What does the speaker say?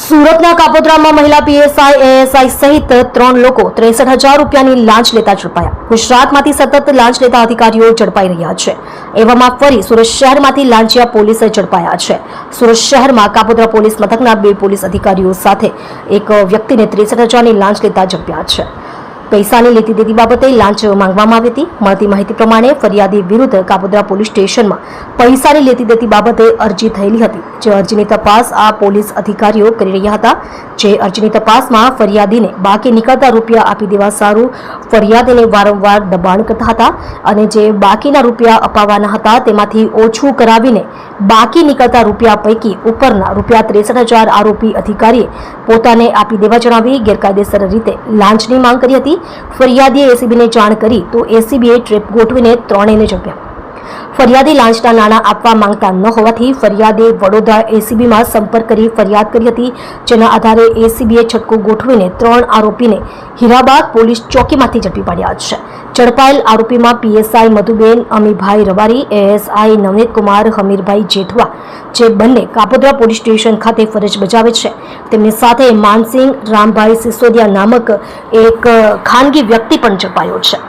સુરતના કાપોદ્રામાં મહિલા PSI, ASI સહિત ત્રણ લોકો ત્રેસઠ હજાર રૂપિયાની લાંચ લેતા ઝડપાયા. ગુજરાતમાંથી સતત લાંચ લેતા અધિકારીઓ ઝડપાઈ રહ્યા છે. એવામાં ફરી સુરત શહેરમાંથી લાંચિયા પોલીસે ઝડપાયા છે. સુરત શહેરમાં કાપોદ્રા પોલીસ મથકના બે પોલીસ અધિકારીઓ સાથે એક વ્યક્તિને ત્રેસઠ હજારની લાંચ લેતા ઝડપ્યા છે. પૈસાની લેતી દેતી બાબતે લાંચ માંગવામાં આવી હતી. મળતી માહિતી પ્રમાણે ફરિયાદી વિરુદ્ધ કાપોદ્રા પોલીસ સ્ટેશનમાં પૈસાની લેતી દેતી બાબતે અરજી થયેલી હતી. જે અરજીની તપાસ આ પોલીસ અધિકારીઓ કરી રહ્યા હતા. જે અરજીની તપાસમાં ફરિયાદીને બાકી નીકળતા રૂપિયા આપી દેવા સારું ફરિયાદીને વારંવાર દબાણ કરતા હતા અને જે બાકીના રૂપિયા અપાવવાના હતા તેમાંથી ઓછું કરાવીને બાકી નીકળતા રૂપિયા પૈકી ઉપરના રૂપિયા ત્રેસઠ હજાર આરોપી અધિકારીએ પોતાને આપી દેવા જણાવી ગેરકાયદેસર રીતે લાંચની માંગ કરી હતી. ફરિયાદીએ એસીબીને જાણ કરી તો એસીબીએ ટ્રીપ ગોઠવીને ત્રણેયને ઝડપ્યા. ફરિયાદી લાંચના નાણાં આપવા માંગતા ન હોવાથી ફરિયાદે વડોદરા એસીબીમાં સંપર્ક કરી ફરિયાદ કરી હતી. જેના આધારે એસીબીએ છટકો ગોઠવીને ત્રણ આરોપીને હીરાબાગ પોલીસ ચોકીમાંથી ઝડપી પાડ્યા છે. ઝડપાયેલ આરોપીમાં પીએસઆઈ મધુબેન અમીભાઈ રવારી એએસઆઈ નવનીત કુમાર હમીરભાઈ જેઠવા, જે બંને કાપોદ્રા પોલીસ સ્ટેશન ખાતે ફરજ બજાવે છે. તેમની સાથે માનસિંહ, રામભાઈ સિસોદિયા નામક એક ખાનગી વ્યક્તિ પણ ઝડપાયો છે.